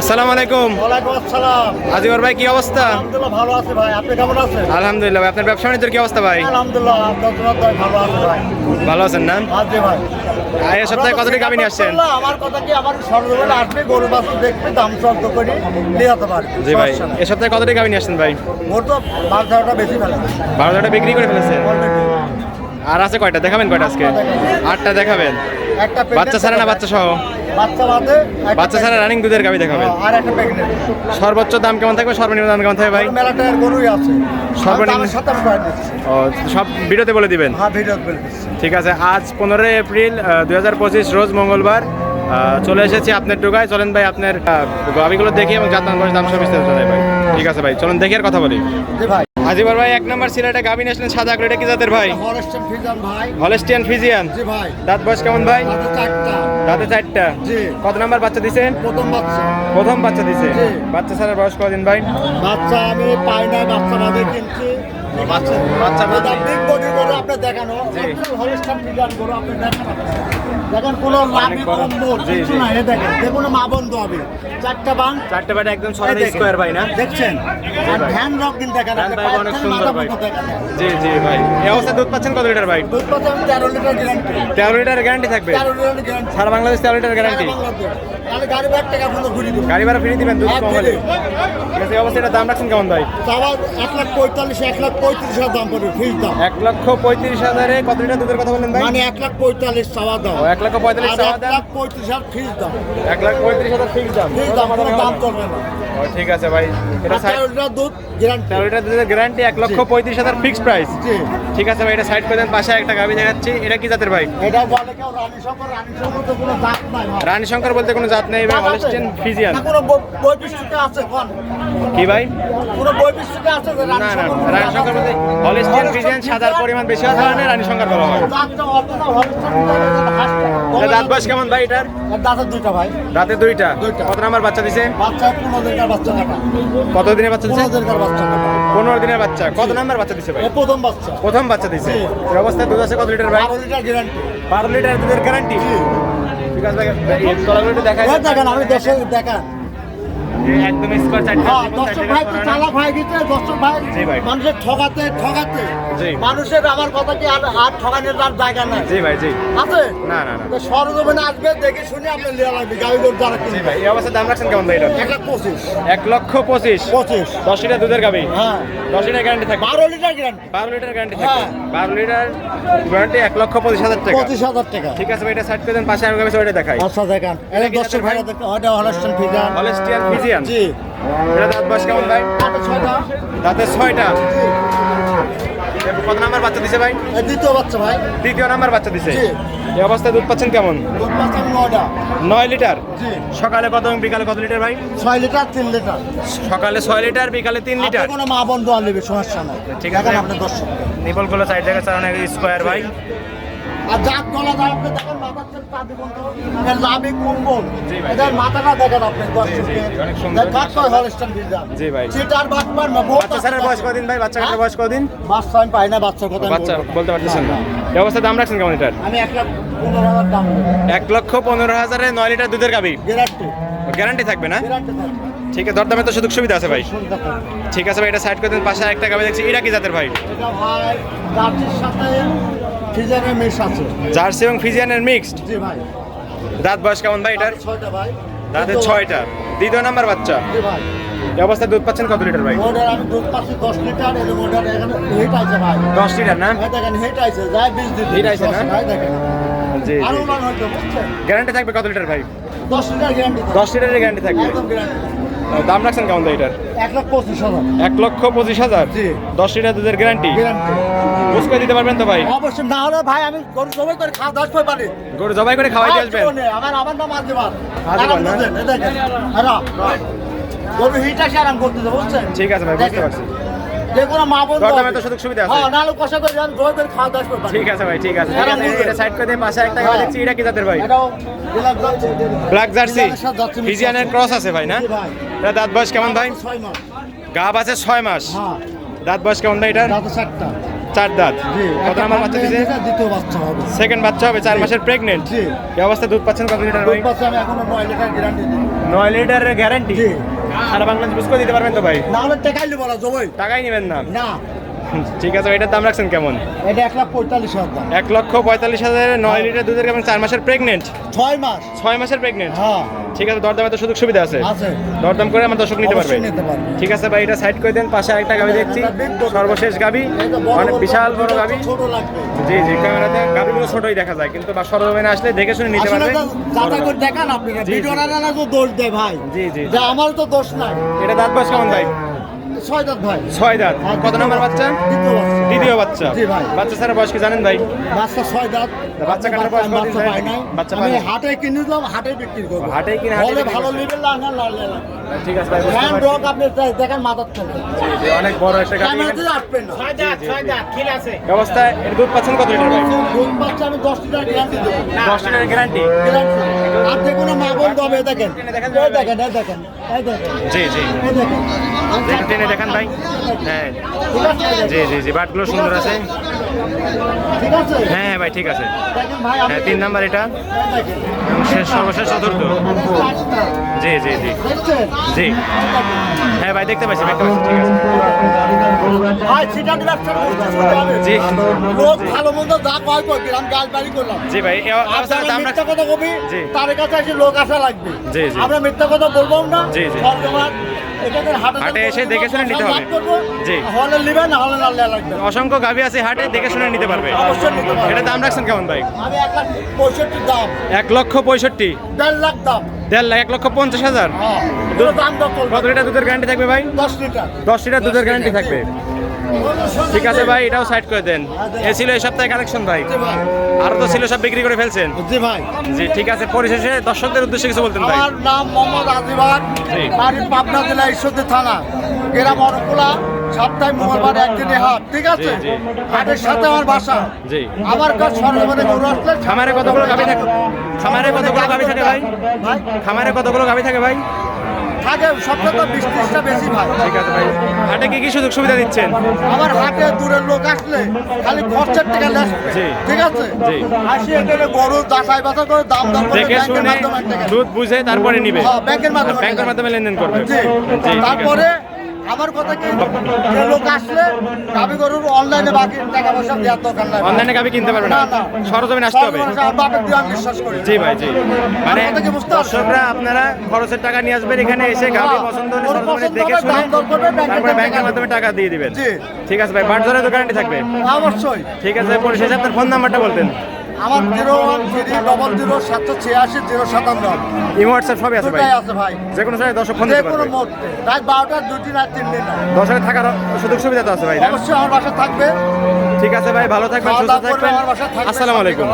আসসালামু আলাইকুম। ওয়ালাইকুম আসসালাম। আজিবর ভাই কি অবস্থা? আলহামদুলিল্লাহ ভালো আছে ভাই। আপনি কেমন আছেন? আলহামদুলিল্লাহ ভাই আপনার ব্যবসা বাণিজ্যের কি অবস্থা ভাই? আলহামদুলিল্লাহ আপনার ভালো আছে ভাই। ভালো আছেন না? আজি ভাই। এই সপ্তাহে কতটি গাভী নিয়ে আসছেন? আমার কথা কি আমার সরজমিনে আসবে? গরু বাছুর দেখবে দাম শব্দ করে নিয়ে যেতে পারবে। জি ভাই এই সপ্তাহে কতটি গাভী নিয়ে আসছেন ভাই? ওর তো মাছ ধরাটা বেশি ফেলে বারো হাজারটা বিক্রি করে ফেলেছেন আর আছে কয়টা? দেখাবেন কয়টা আজকে? আটটা দেখাবেন। একটা বাচ্চা ছাড়া না বাচ্চা। সহ বাচ্চা বাদে বাচ্চা ছাড়া রানিং দুধের গাভী দেখাবেন। আর একটা প্রেগনেন্ট সর্বোচ্চ দাম কেমন থাকবে? সর্বনিম্ন দাম কেমন থাকবে ভাই? মেলাটার গরুই আছে। সর্বনিম্ন- দামের করে দিচ্ছি। ও সব ভিডিওতে বলে দিবেন? হ্যাঁ দিচ্ছি। ঠিক আছে আজ পনেরোই এপ্রিল দুই হাজার পঁচিশ রোজ মঙ্গলবার। চলে এসেছি আপনার টোকায়। চলেন ভাই আপনার আহ, গাভিগুলো দেখি এবং জাতমান করে দাম সব বিস্তারিত জানাই ভাই। ঠিক আছে ভাই চলুন দেখি আর কথা বলি। ভাই। আজিবার ভাই এক নম্বর সিলেটে গাভি নিয়েছিলেন সাদা করে কি জাতের ভাই? হলেস্টিয়ান ফিজিয়ান জি ভাই। দাঁত বয়স কেমন ভাই? চারটা। দাঁতে চারটা? কত নাম্বার বাচ্চা দিছেন প্রথম বাচ্চা। প্রথম বাচ্চা দিছে। বাচ্চা ছাড়ার বয়স কদিন ভাই? বাচ্চা আমি পাই না বাচ্চা না কিনছি। বাচ্চা বিগ বডি করে আপনি দেখানো জি। ফিগার করে আপনি দেখানো। দেখেন কোনো লাভি কম্বল কিছু না এ দেখেন দেখুন মা বন্ধ হবে। চারটা বাং চারটে বাটে একদম এই সরাসরি দেখেন। স্কোয়ার ভাই না? দেখছেন? আর রক দিন অনেক সুন্দর ভাই। জি জি ভাই। এই দুধ পাচ্ছেন কত লিটার ভাই? দুধ পাচ্ছেন তেরো লিটার গ্যারান্টি লিটার গ্যারান্টি থাকবে? তেরো লিটার গ্যারান্টি সারা বাংলাদেশ তেরো লিটার গ্যারান্টি তাহলে গাড়ি ব্যাগ টাকা পর্যন্ত ঘুরিয়ে দেবো। গাড়ি ভাড়া ফ্রি দিবেন দুধ হ্যাঁ, কম হলে। ঠিক আছে এই অবস্থায় দাম রাখছেন কেমন ভাই? চাওয়া এক লাখ পঁয়তাল্লিশ এক লাখ পঁয়ত্রিশ হাজার দাম পড়বে ফিস দাম। এক লক্ষ পঁয়ত্রিশ হাজারে কত লিটার দুধের কথা বললেন ভাই? মানে এক লাখ পঁয়তাল্লিশ চাওয়া দাম। এক লক্ষ পঁয়তাল্লিশ এক লাখ পঁয়ত্রিশ হাজার ফিস দাম। এক লাখ পঁয়ত্রিশ হাজার ফিক্স দাম। ফিস দাম কোনো দাম চলবে না। ঠিক আছে ভাই। এটা তেরো লিটার দুধ গ্যারান্টি তেরো লিটার দুধের গ্যারান্টি এক লক্ষ পঁয়ত্রিশ হাজার ফিক্সড প্রাইস ঠিক আছে ভাই এটা সাইড করে দেন পাশে একটা গাভি দেখাচ্ছি। এটা কি জাতের ভাই? এটা বলে কেউ রানী শঙ্কর রানী শঙ্কর তো কোনো দাঁত নাই রানী শঙ্কর বলতে কোনো জাত নেই ভাই আছে? ফিজিয়ান কোনো বৈশিষ্ট্য আছে কোন? কি ভাই? কোনো বৈশিষ্ট্য আছে রানী শঙ্কর হলিস্টিয়ান ফিজিয়ান সাদার পরিমাণ বেশি হওয়ার কারণে রানী শঙ্কর বলা হয়। দাঁতটা অরিজিনাল হলিস্টার এটা দাঁত বয়স কেমন ভাই এটার? দাঁতের দুইটা ভাই দাঁতে দুইটা। দুইটা। কত নাম্বার বাচ্চা দিছে? বাচ্চা পনেরো দিনকার বাচ্চা কাটা কত দিনের বাচ্চা দিছে? পনেরো দিনকার বাচ্চা কাটা পনেরো দিনের বাচ্চা। কত নাম্বার বাচ্চা দিছে ভাই? প্রথম বাচ্চা প্রথম বাচ্চা দিছে। এই অবস্থায় দুধ আছে কত লিটার ভাই? বারো লিটার গ্যারান্টি বারো লিটার দুধের গ্যারান্টি ঠিক আছে ভাই তলাগুলো দেখাই। আমি দেশে দেখান। একদম স্কোয়ার চারটে হ্যাঁ দর্শক ভাই তো চালাক হয়ে গেছে দর্শক ভাই মানুষের ঠকাতে ঠকাতে। মানুষের আমার কথা কি আর আর ঠকানোর আর জায়গা নাই? জি ভাই জি। আছে? না না না। সরজমিনে আসবে দেখে শুনে আপনি লিয়া লাগবে গাড়ি লোক যারা জি ভাই এই অবস্থায় দাম রাখছেন কেমন ভাই? এটা এক লাখ পঁচিশ। এক লক্ষ পঁচিশ। পঁচিশ। দশ লিটার দুধের গাবি হ্যাঁ। দশ লিটার গ্যারান্টি থাকবে। বারো লিটার গ্যারান্টি বারো লিটার গ্যারান্টি থাকবে। হ্যাঁ। বারো লিটার গ্যারান্টি এক লক্ষ পঁচিশ হাজার টাকা। পঁচিশ হাজার টাকা। ঠিক আছে ভাই এটা সাইড করে দেন পাশে আমি গাবি ওইটা দেখাই। আচ্ছা দেখেন দর্শক ভাই? ওটা হলস্টন ফিগার। হলিস্টিয়ান ফিজিয়ান জি। এটা দাঁত বয়স কেমন ভাই? এটা ছয়টা। কত নাম্বার বাচ্চা দিছে ভাই? দ্বিতীয় বাচ্চা ভাই। দ্বিতীয় নাম্বার বাচ্চা দিছে। এই অবস্থায় দুধ পাচ্ছেন কেমন? নয়টা। নয় লিটার? সকালে কত বিকালে কত লিটার ভাই? ছয় লিটার তিন লিটার। সকালে ছয় লিটার বিকালে তিন লিটার? কোনো মা বন্ধু আনবে সমস্যা নাই। ঠিক আছে। আপনি দর্শক। নিপলগুলো সাইড চালানো স্কোয়ার ভাই। আর জাত গলা আপনি দেখেন লাভে কুম্বল ভাই, এদের মাথাটা দেখেন আপনি হলস্টন জি বাচ্চা ছাড়ার বয়স কদিন ভাই? বাচ্চা কাটার বয়স কদিন বাচ্চা আমি পাই না বাচ্চার কথা বাচ্চা বলতে পারতেছেন না। এই অবস্থায় দাম রাখছেন কেমন এটার? আমি এক লাখ পনেরো হাজার দাম এক লক্ষ পনেরো হাজারে নয় লিটার দুধের গাবি গ্যারান্টি। গ্যারান্টি থাকবে না? ঠিক আছে দরদামে তো সুযোগ সুবিধা আছে ভাই। ঠিক আছে ভাই এটা সাইড করে দিন পাশে একটা গাবি দেখছি এটা কি জাতের ভাই। ভাই সাথে ফিজারের মেশ আছে। জার্সি এবং ফিজিয়ানের মিক্সড জি ভাই। দাঁত বয়স কেমন ভাই এটার? ছয়টা ভাই। দাঁতের ছয়টা। দ্বিতীয় নাম্বার বাচ্চা? জি ভাই। এই অবস্থায় দুধ পাচ্ছেন কত লিটার ভাই? ওটার আমি দুধ পাচ্ছি দশ লিটার এর ওটার এখানে হিট আছে ভাই। দশ লিটার না? দেখেন হিট আছে যাই বিশ দিন হিট আছে না? দেখেন। জি আরও মান হইতো গ্যারান্টি থাকবে কত লিটার ভাই? দশ লিটার গ্যারান্টি দশ লিটারের গ্যারান্টি থাকবে। একদম গ্যারান্টি দাম রাখছেন কেমন ভাই এটার? এক লক্ষ পঁচিশ হাজার। এক লক্ষ পঁচিশ হাজার? জি। দশ লিটার দুধের গ্যারান্টি বুঝ করে দিতে পারবেন তো ভাই? অবশ্যই না হলে ভাই আমি গরু জবাই করে খাওয়া দশ পয় পারি গরু জবাই করে খাওয়াই দিয়ে আসবেন? আমার আমার নাম আজিবার আজিবার না? হ্যাঁ গরু হিট আসে আরাম করতে বুঝছেন? ঠিক আছে ভাই বুঝতে পারছি। যে কোনো মা বোন দরদামে তো সুযোগ সুবিধা আছে। হ্যাঁ কষা করে করে খাওয়া ঠিক আছে ভাই ঠিক আছে। এটা সাইড করে পাশে একটা গাড়ি দেখছি এটা কি জাতের ভাই? Black jersey. ফিজিয়ানের ক্রস আছে ভাই না? ভাই। এটা দাঁত বয়স কেমন ভাই? ছয় মাস। গাব আছে ছয় মাস। হ্যাঁ। দাঁত বয়স কেমন ভাই এটা চার দাঁত। কত নাম্বার বাচ্চা দ্বিতীয় হবে। সেকেন্ড বাচ্চা হবে চার মাসের প্রেগনেন্ট এই অবস্থায় দুধ পাচ্ছেন কত লিটার দুধ ভাই? আমি এখনও নয় লিটার গ্যারান্টি লিটারের গ্যারান্টি। সারা বাংলাদেশ বুঝ করে দিতে পারবেন তো ভাই? না হলে টাকাই নেব না জবই। টাকাই নেবেন না। না। ঠিক আছে এটার দাম রাখছেন কেমন? এটা এক লাখ পঁয়তাল্লিশ হাজার দাম। এক লক্ষ পঁয়তাল্লিশ হাজার নয় লিটার দুধের কেমন চার মাসের প্রেগনেন্ট ছয় মাস। ছয় মাসের প্রেগনেন্ট হ্যাঁ। ঠিক আছে দরদামে তো সুযোগ সুবিধা আছে? দরদাম করে আমার দর্শক নিতে পারবে। ঠিক আছে ভাই এটা সাইড করে দেন পাশে আরেকটা গাবি দেখছি। সর্বশেষ গাবি অনেক বিশাল বড় গাবি। জি জি ক্যামেরাতে গাবিগুলো ছোটই দেখা যায় কিন্তু বা সরজমিনে আসলে দেখে শুনে নিতে পারবে। তো করে দেখান আপনারা জি। ভিডিও না না তো দোষ দেয় ভাই। জি জি। আমার তো দোষ নাই। এটা দাঁত বয়স কেমন ভাই? ছয় দাঁত ভাই। ছয় দাঁত। কত নম্বর বাচ্চা? দ্বিতীয় বাচ্চা। বাচ্চা। ভাই। বাচ্চা স্যার বয়স কি জানেন ভাই? বাচ্চা ছয় দাঁত। বাচ্চা কাটার বয়স বাচ্চা আমি হাটে কিনে দিলাম হাটে বিক্রি করব। হাটেই কিনে হাটেই ভালো করবেন। নেবেন না না লাল লাল ঠিক আছে ভাই হ্যান্ড ডগ আপনি দেখেন মাথার থেকে। অনেক বড় একটা আসবেন না। এর দুধ পাচ্ছেন কত লিটার ভাই? দুধ আমি দশ লিটার গ্যারান্টি দেবো। দশ লিটারের গ্যারান্টি আর মা দেখেন। দেখেন, দেখেন দেখেন। জি জি। দেখেন। দেখেন, ভাই। হ্যাঁ। জি জি জি বাটগুলো সুন্দর আছে। হ্যাঁ হ্যাঁ ভাই ঠিক আছে। হ্যাঁ তিন নাম্বার এটা। শেষ সর্বশেষ চতুর্থ। জি জি জি। জি। হ্যাঁ ভাই দেখতে পাচ্ছি দেখতে পাচ্ছি ঠিক আছে। ভাই সেটা ব্যবসা করতে হবে। জি। লোক ভালো মন্দ যা কয় কয় গ্রাম গাছ বাড়ি করলাম। জি ভাই এই আর অবস্থায় যারা দাম মিথ্যা কথা কবি তার কাছে এসে লোক আসা লাগবে। জি, জি। আমরা মিথ্যা কথা বলব না। জি, জি। হাটে হাটে এসে দেখে শুনে নিতে হবে। জি। জি। হলে নিবে হলে না লাগবে। অসংখ্য গাভি আছে হাটে দেখে শুনে নিতে পারবে। এটা দাম রাখছেন কেমন ভাই? এক পঁয়ষট্টি দাম। এক লক্ষ পঁয়ষট্টি। দেড় লাখ দাম। দেড় লাখ এক লক্ষ পঞ্চাশ হাজার। হ্যাঁ। কত লিটার দুধের গ্যারান্টি থাকবে ভাই? দশ লিটার। দশ লিটার দুধের গ্যারান্টি থাকবে। ঠিক আছে ভাই এটাও সাইড করে দেন। এ ছিল এই সপ্তাহে কালেকশন ভাই। আরও তো ছিল সব বিক্রি করে ফেলছেন। জি ভাই। জি ঠিক আছে পরিশেষে দর্শকদের উদ্দেশ্যে কিছু বলতেন ভাই। আমার নাম মোহাম্মদ আজিবার। জি। বাড়ি পাবনা জেলা ঈশ্বরদী থানা গ্রাম অরকুলা। সপ্তাহে মঙ্গলবার একদিনে হাট ঠিক আছে। হাটের সাথে আমার বাসা। জি। আমার কাছে সরজমিনে গরু আসলে খামারে কতগুলো গাভি থাকে? খামারে কতগুলো গাভি থাকে ভাই? খামারে কতগুলো গাভি থাকে ভাই? থাকে সবচেয়ে তো বিশ ত্রিশটা বেশি ভাই। ঠিক আছে ভাই। হাটে কি কি সুযোগ সুবিধা দিচ্ছেন? আমার হাটে দূরের লোক আসলে খালি খরচের টাকা নেস ঠিক আছে? জি। আসি এখানে গরু যাচাই বাছাই করে দাম করে দেখে শুনে দুধ বুঝে তারপরে নিবে। হ্যাঁ, ব্যাংকের মাধ্যমে ব্যাংকের মাধ্যমে লেনদেন করবে। তারপরে আমার কথা কি? যে লোক আসলে গাবি গরুর অনলাইনে বাকি টাকা পয়সা দেওয়ার দরকার নাই। অনলাইনে কিনতে পারবে না? না না। আসতে হবে? বাপের দিয়ে আমি বিশ্বাস করি। জি ভাই জি। মানে? দর্শকরা আপনারা খরচের টাকা নিয়ে আসবেন এখানে এসে পছন্দ হলে সরজমিনে দেখে শুনে তারপরে ব্যাংকের মাধ্যমে টাকা দিয়ে দিবেন। জি। ঠিক আছে ভাই বাট ধরে তো গ্যারান্টি থাকবে? অবশ্যই। ঠিক আছে পরিশেষে আপনার ফোন নাম্বারটা বলতেন। আমার zero one three double zero সাতশো ছিয়াশি জিরো সাতান্ন। এই হোয়াটসঅ্যাপ সবই আছে ভাই। আছে ভাই। যে কোনো সময় দর্শক ফোন যে কোনো মুহূর্তে। রাত বারোটা দুটি রাত তিন দিন। দর্শকের থাকার সুযোগ সুবিধা তো আছে ভাই অবশ্যই আমার বাসা থাকবে। ঠিক আছে ভাই ভালো থাকবেন সুস্থ থাকবেন। আসসালামু আলাইকুম।